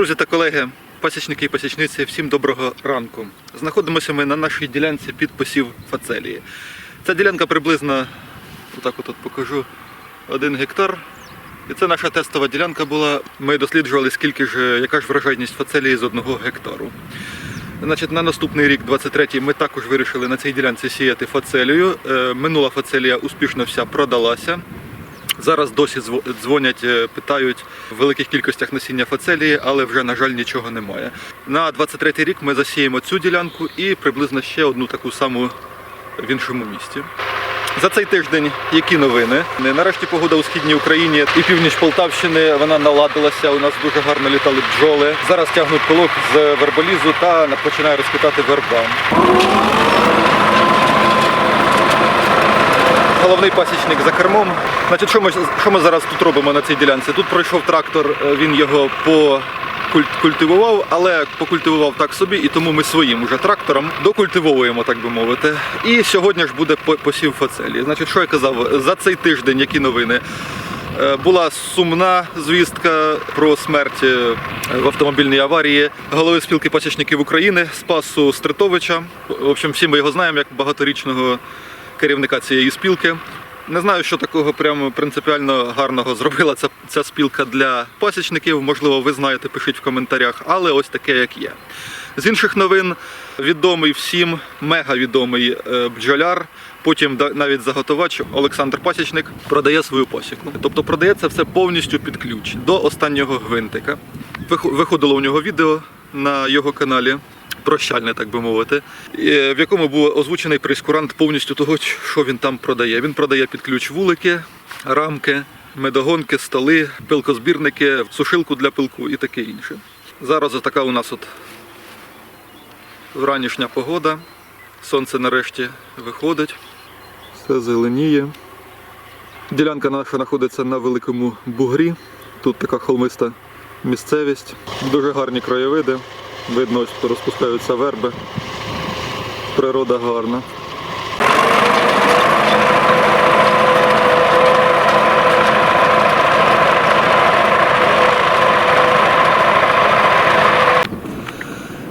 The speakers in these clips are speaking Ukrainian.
Друзі та колеги, пасічники і пасічниці, всім доброго ранку. Знаходимося ми на нашій ділянці під посів фацелії. Ця ділянка приблизно, отак от покажу, один гектар. І це наша тестова ділянка була. Ми досліджували, скільки ж, яка ж врожайність фацелії з одного гектару. Значить, на наступний рік, 23-й, ми також вирішили на цій ділянці сіяти фацелію. Е, Минула фацелія успішно вся продалася. Зараз досі зво- дзвонять, е, питають в великих кількостях насіння фацелії, але вже, на жаль, нічого немає. На 23-й рік ми засіємо цю ділянку і приблизно ще одну таку саму в іншому місті. За цей тиждень які новини? Нарешті погода у східній Україні і північ Полтавщини вона наладилася. У нас дуже гарно літали бджоли. Зараз тягнуть пилок з верболізу та починає розквітати верба. Головний пасічник за кермом. Значить, що ми, що ми зараз тут робимо на цій ділянці? Тут пройшов трактор, е, він його по культивував, але покультивував так собі, і тому ми своїм уже трактором докультивовуємо, так би мовити. І сьогодні ж буде по- посів фацелії. Значить, що я казав, за цей тиждень які новини? Е, Була сумна звістка про смерть е, в автомобільній аварії голови спілки пасічників України Спасу Стритовича. В общем, всі ми його знаємо як багаторічного керівника цієї спілки. Не знаю, що такого прямо принципіально гарного зробила ця, ця спілка для пасічників. Можливо, ви знаєте, пишіть в коментарях, але ось таке, як є. З інших новин відомий всім, мега відомий е, бджоляр, потім навіть заготовач Олександр Пасічник продає свою посіку. Тобто продає це все повністю під ключ до останнього гвинтика. Виходило у нього відео на його каналі прощальне, так би мовити, е, в якому був озвучений прейскурант повністю того, що він там продає. Він продає під ключ вулики, рамки, медогонки, столи, пилкозбірники, сушилку для пилку і таке інше. Зараз така у нас от вранішня погода. Сонце нарешті виходить. Все зеленіє. Ділянка наша знаходиться на великому бугрі. Тут така холмиста місцевість. Дуже гарні краєвиди. Видно, ось розпускаються верби. Природа гарна.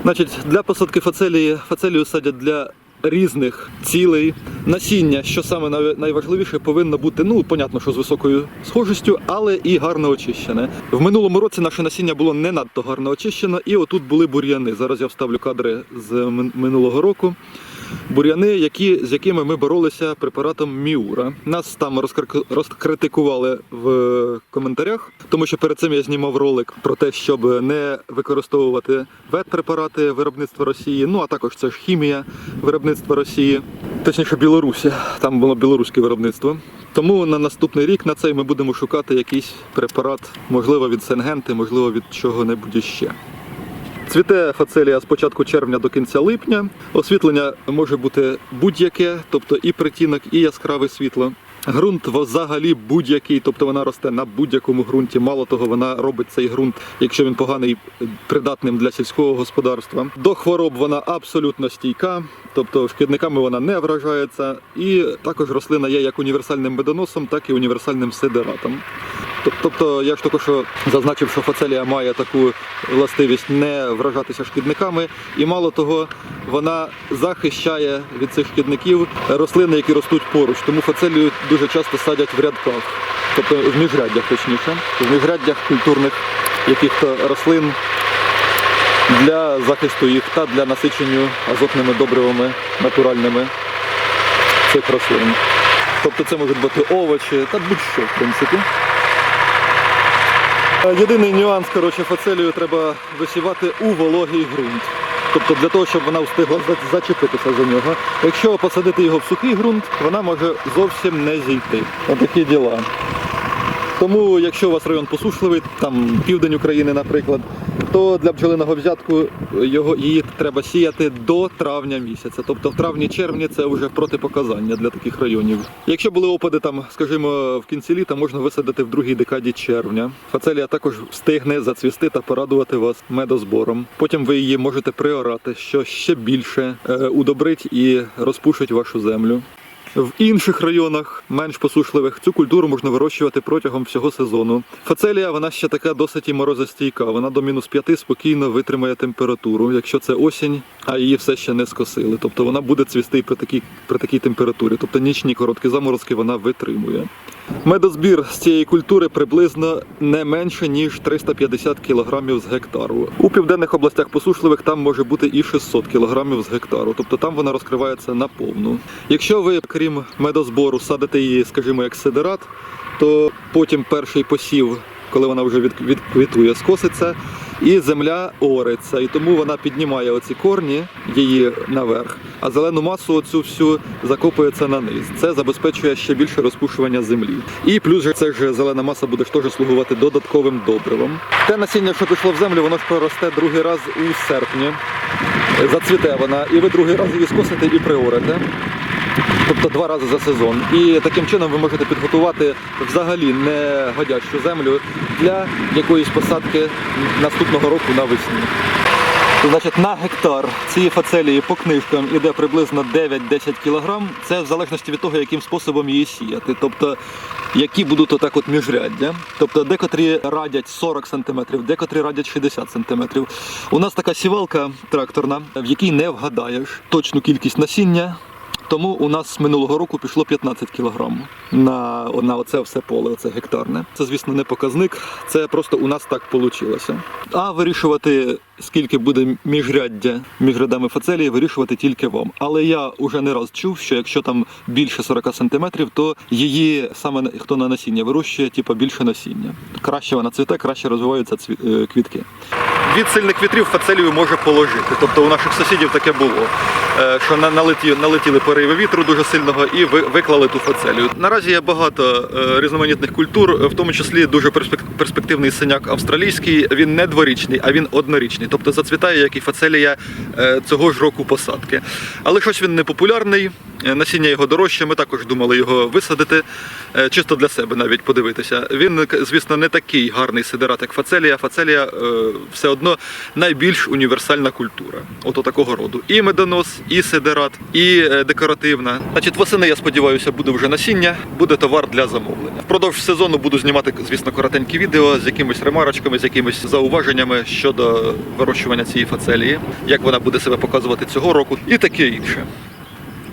Значить, для посадки фацелії фацелію садять для різних цілей. Насіння, що саме най- найважливіше, повинно бути, ну, понятно, що з високою схожістю, але і гарно очищене. В минулому році наше насіння було не надто гарно очищено, і отут були бур'яни. Зараз я вставлю кадри з минулого року. Бур'яни, які, з якими ми боролися препаратом Міура. Нас там розкритикували в коментарях, тому що перед цим я знімав ролик про те, щоб не використовувати ветпрепарати виробництва Росії, ну а також це ж хімія виробництва Росії, точніше Білорусі. Там було білоруське виробництво. Тому на наступний рік на цей ми будемо шукати якийсь препарат, можливо, від Сенгенти, можливо, від чого-небудь іще. Цвіте фацелія з початку червня до кінця липня. Освітлення може бути будь-яке, тобто і притінок, і яскраве світло. Ґрунт взагалі будь-який, тобто вона росте на будь-якому ґрунті. Мало того, вона робить цей ґрунт, якщо він поганий, придатним для сільського господарства. До хвороб вона абсолютно стійка, тобто шкідниками вона не вражається. І також рослина є як універсальним медоносом, так і універсальним сидератом. Тоб- Тобто я ж що зазначив, що фацелія має таку властивість не вражатися шкідниками, і мало того, вона захищає від цих шкідників рослини, які ростуть поруч. Тому фацелію дуже часто садять в рядках, тобто в міжряддях, точніше, в міжряддях культурних яких-то рослин для захисту їх та для насичення азотними добривами натуральними цих рослин. Тобто це можуть бути овочі та будь-що, в принципі. Е, Єдиний нюанс, коротше, фацелію треба висівати у вологий ґрунт. Тобто для того, щоб вона встигла зачепитися за нього. Якщо посадити його в сухий ґрунт, вона може зовсім не зійти. Отакі діла. Тому, якщо у вас район посушливий, там південь України, наприклад, то для бджолиного взятку його, її треба сіяти до травня місяця. Тобто в травні-червні це вже протипоказання для таких районів. Якщо були опади там, скажімо, в кінці літа, можна висадити в другій декаді червня. Фацелія також встигне зацвісти та порадувати вас медозбором. Потім ви її можете приорати, що ще більше е, удобрить і розпушить вашу землю. В інших районах, менш посушливих, цю культуру можна вирощувати протягом всього сезону. Фацелія вона ще така досить і морозостійка. Вона до мінус 5 спокійно витримає температуру, якщо це осінь, а її все ще не скосили. Тобто вона буде цвісти при такій, при такій температурі. Тобто нічні короткі заморозки вона витримує. Медозбір з цієї культури приблизно не менше ніж 350 кг з гектару. У південних областях посушливих там може бути і 600 кг з гектару, тобто там вона розкривається наповну. Якщо ви, крім медозбору, садите її, скажімо, як сидерат, то потім перший посів, коли вона вже відквітує, скоситься, і земля ориться, і тому вона піднімає оці корні її наверх, а зелену масу оцю всю закопується на низ. Це забезпечує ще більше розпушування землі. І плюс же це ж зелена маса буде ж теж слугувати додатковим добривом. Те насіння, що пішло в землю, воно ж проросте другий раз у серпні. Зацвіте вона, і ви другий раз її скосите і приорите. Тобто два рази за сезон. І таким чином ви можете підготувати взагалі не годящу землю для якоїсь посадки наступного року навесні. Значить, на гектар цієї фацелії по книжкам іде приблизно 9-10 кг. Це в залежності від того, яким способом її сіяти. Тобто, які будуть отак от міжряддя. Тобто, декотрі радять 40 см, декотрі радять 60 см. У нас така сівалка тракторна, в якій не вгадаєш точну кількість насіння. Тому у нас минулого року пішло 15 кг на, на оце все поле, оце гектарне. Це, звісно, не показник, це просто у нас так вийшло. А вирішувати, скільки буде міжряддя між рядами фацелії, вирішувати тільки вам. Але я вже не раз чув, що якщо там більше 40 см, то її саме хто на насіння вирощує, типу більше насіння. Краще вона цвіте, краще розвиваються е, квітки. Від сильних вітрів фацелію може положити. Тобто у наших сусідів таке було, е, що налетіли пориви вітру дуже сильного і виклали ту фацелію. Наразі є багато е, різноманітних культур, в тому числі дуже перспективний синяк австралійський. Він не дворічний, а він однорічний. Тобто зацвітає, як і фацелія е, цього ж року посадки. Але щось він не популярний. Насіння його дорожче. Ми також думали його висадити, чисто для себе навіть подивитися. Він, звісно, не такий гарний сидерат, як фацелія. Фацелія все одно найбільш універсальна культура. Ото такого роду. І медонос, і сидерат, і е, декоративна. Значить, восени, я сподіваюся, буде вже насіння, буде товар для замовлення. Впродовж сезону буду знімати, звісно, коротенькі відео з якимись ремарочками, з якимись зауваженнями щодо вирощування цієї фацелії, як вона буде себе показувати цього року, і таке інше.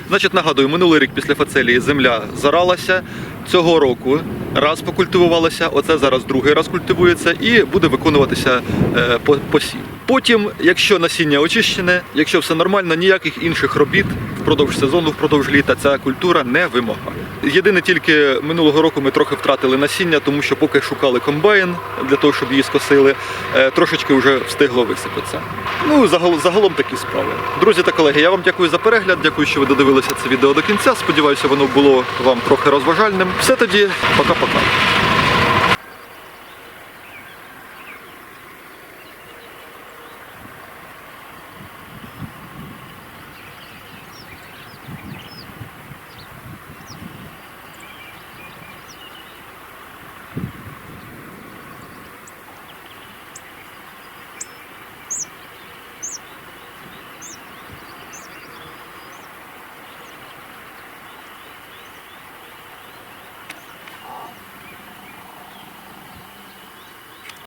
Значить, нагадую, минулий рік після фацелії земля заралася. Цього року раз покультивувалася, оце зараз другий раз культивується і буде виконуватися е, по- посів. Потім, якщо насіння очищене, якщо все нормально, ніяких інших робіт впродовж сезону, впродовж літа ця культура не вимагає. Єдине тільки минулого року ми трохи втратили насіння, тому що поки шукали комбайн для того, щоб її скосили, е, трошечки вже встигло висипатися. Ну, загалом, загалом такі справи. Друзі та колеги, я вам дякую за перегляд. Дякую, що ви додивилися це відео до кінця. Сподіваюся, воно було вам трохи розважальним. Все тоді, пока-пока.